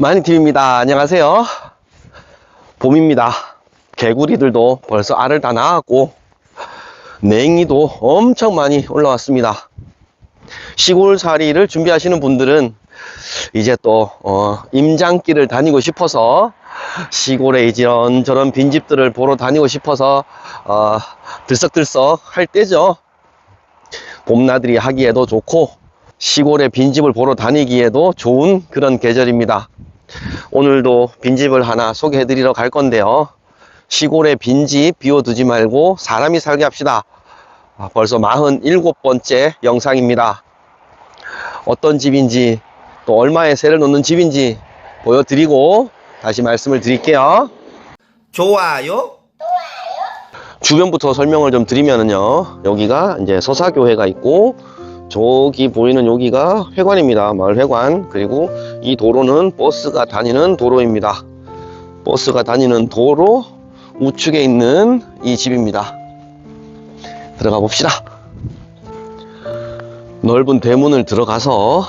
마니팀입니다. 안녕하세요. 봄입니다. 개구리들도 벌써 알을 다 낳았고, 냉이도 엄청 많이 올라왔습니다. 시골살이를 준비하시는 분들은 이제 또, 어, 임장길을 다니고 싶어서 시골에 이런 저런 빈집들을 보러 다니고 싶어서, 어, 들썩들썩 할 때죠. 봄나들이 하기에도 좋고, 시골의 빈집을 보러 다니기에도 좋은 그런 계절입니다. 오늘도 빈집을 하나 소개해 드리러 갈 건데요. 시골의 빈집 비워두지 말고 사람이 살게 합시다. 아, 벌써 47번째 영상입니다. 어떤 집인지 또 얼마에 세를 놓는 집인지 보여드리고 다시 말씀을 드릴게요. 좋아요. 주변부터 설명을 좀 드리면은요. 여기가 이제 서사교회가 있고 저기 보이는 여기가 회관입니다. 마을 회관. 그리고 이 도로는 버스가 다니는 도로입니다. 버스가 다니는 도로 우측에 있는 이 집입니다. 들어가 봅시다. 넓은 대문을 들어가서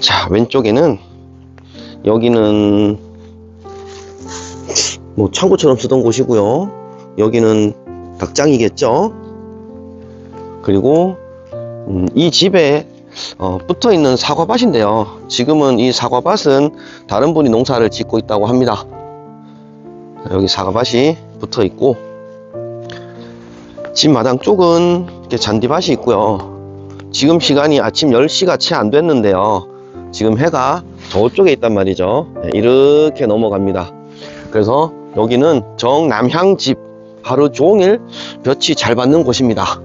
자, 왼쪽에는 여기는 뭐 창고처럼 쓰던 곳이고요. 여기는 닭장이겠죠. 그리고 음, 이 집에 어, 붙어 있는 사과밭인데요. 지금은 이 사과밭은 다른 분이 농사를 짓고 있다고 합니다. 여기 사과밭이 붙어 있고 집 마당 쪽은 이렇게 잔디밭이 있고요. 지금 시간이 아침 10시가 채 안 됐는데요. 지금 해가 저쪽에 있단 말이죠. 네, 이렇게 넘어갑니다. 그래서 여기는 정남향집 하루 종일 볕이 잘 받는 곳입니다.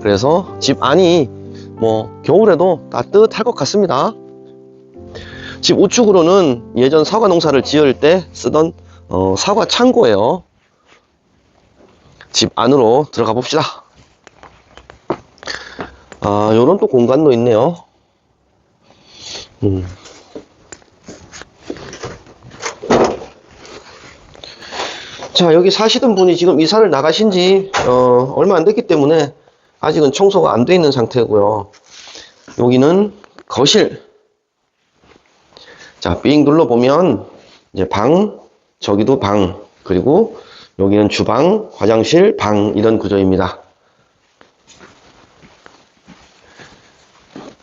그래서 집 안이 뭐 겨울에도 따뜻할 것 같습니다. 집 우측으로는 예전 사과 농사를 지을 때 쓰던 어, 사과 창고예요. 집 안으로 들어가 봅시다. 아, 요런 또 공간도 있네요. 음. 자, 여기 사시던 분이 지금 이사를 나가신 지, 어, 얼마 안 됐기 때문에 아직은 청소가 안 돼 있는 상태고요. 여기는 거실. 자, 삥 눌러보면, 이제 방, 저기도 방, 그리고 여기는 주방, 화장실, 방, 이런 구조입니다.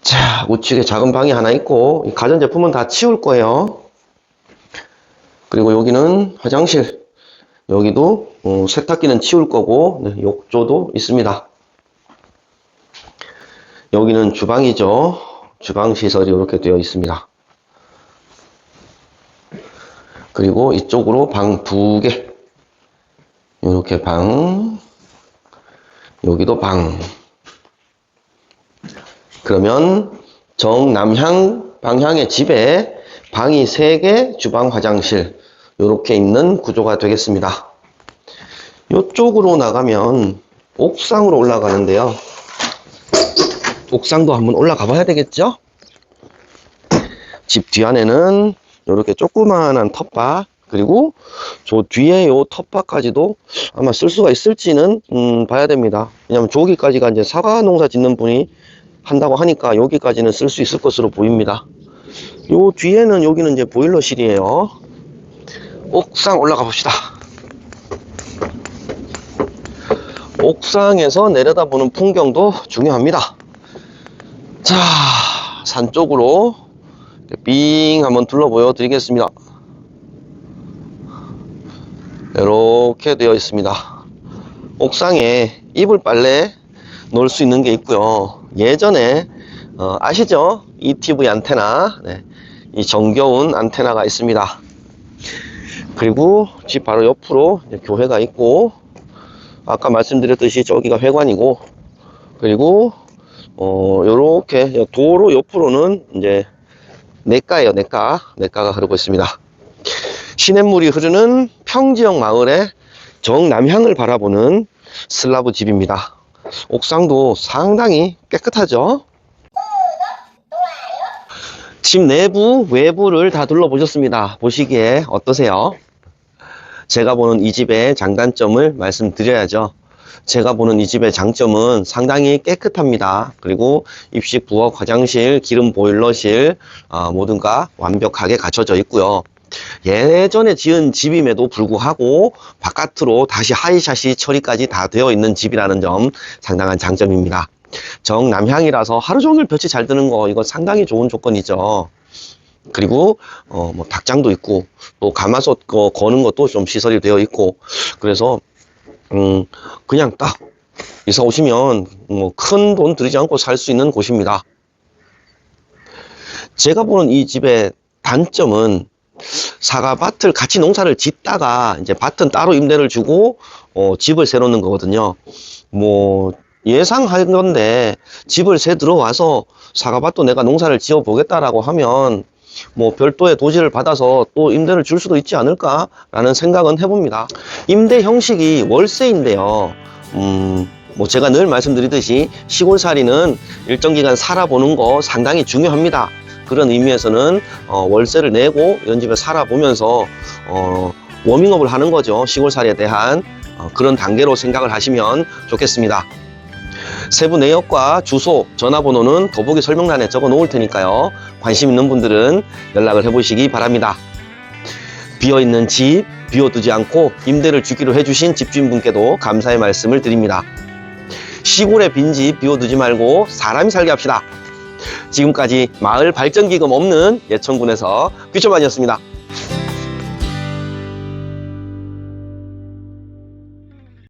자, 우측에 작은 방이 하나 있고, 이 가전제품은 다 치울 거예요. 그리고 여기는 화장실. 여기도 어, 세탁기는 치울 거고 네, 욕조도 있습니다. 여기는 주방이죠. 주방 시설이 이렇게 되어 있습니다. 그리고 이쪽으로 방 두 개. 이렇게 방. 여기도 방. 그러면 정남향 방향의 집에 방이 세 개, 주방 화장실. 이렇게 있는 구조가 되겠습니다. 이쪽으로 나가면 옥상으로 올라가는데요. 옥상도 한번 올라가 봐야 되겠죠? 집 뒤안에는 이렇게 조그마한 텃밭 그리고 저 뒤에 요 텃밭까지도 아마 쓸 수가 있을지는 음, 봐야 됩니다. 왜냐면 저기까지가 이제 사과 농사 짓는 분이 한다고 하니까 여기까지는 쓸 수 있을 것으로 보입니다. 요 뒤에는 여기는 이제 보일러실이에요. 옥상 올라가 봅시다. 옥상에서 내려다보는 풍경도 중요합니다. 자, 산 쪽으로 삥 한번 둘러 보여 드리겠습니다. 이렇게 되어 있습니다. 옥상에 이불 빨래 놓을 수 있는 게 있고요. 예전에 어, 아시죠? ETV 안테나, 네, 이 정겨운 안테나가 있습니다. 그리고 집 바로 옆으로 교회가 있고 아까 말씀드렸듯이 저기가 회관이고 그리고 어 요렇게 도로 옆으로는 이제 냇가예요 냇가. 냇가가 흐르고 있습니다. 시냇물이 흐르는 평지형 마을의 정남향을 바라보는 슬라브 집입니다. 옥상도 상당히 깨끗하죠 집 내부 외부를 다 둘러보셨습니다 보시기에 어떠세요 제가 보는 이 집의 장단점을 말씀드려야죠. 제가 보는 이 집의 장점은 상당히 깨끗합니다. 그리고 입식, 부엌, 화장실, 기름 보일러실 어, 모든가 완벽하게 갖춰져 있고요. 예전에 지은 집임에도 불구하고 바깥으로 다시 하이샷이 처리까지 다 되어 있는 집이라는 점 상당한 장점입니다. 정남향이라서 하루 종일 볕이 잘 드는 거 이거 상당히 좋은 조건이죠. 그리고 어 뭐 닭장도 있고 또 가마솥 거 거는 것도 좀 시설이 되어 있고 그래서 음 그냥 딱 이사 오시면 뭐 큰 돈 들이지 않고 살 수 있는 곳입니다. 제가 보는 이 집의 단점은 사과밭을 같이 농사를 짓다가 이제 밭은 따로 임대를 주고 어, 집을 새 놓는 거거든요. 뭐 예상할 건데 집을 새 들어와서 사과밭도 내가 농사를 지어 보겠다라고 하면 뭐 별도의 도시를 받아서 또 임대를 줄 수도 있지 않을까라는 생각은 해봅니다. 임대 형식이 월세인데요. 음, 뭐 제가 늘 말씀드리듯이 시골살이는 일정 기간 살아보는 거 상당히 중요합니다. 그런 의미에서는 어, 월세를 내고 이런 집에 살아보면서 어, 워밍업을 하는 거죠. 시골살이에 대한 어, 그런 단계로 생각을 하시면 좋겠습니다. 세부 내역과 주소, 전화번호는 더보기 설명란에 적어 놓을 테니까요. 관심 있는 분들은 연락을 해보시기 바랍니다. 비어있는 집, 비워두지 않고 임대를 주기로 해주신 집주인분께도 감사의 말씀을 드립니다. 시골의 빈집 비워두지 말고 사람이 살게 합시다. 지금까지 마을 발전기금 없는 예천군에서 퓨처반이었습니다.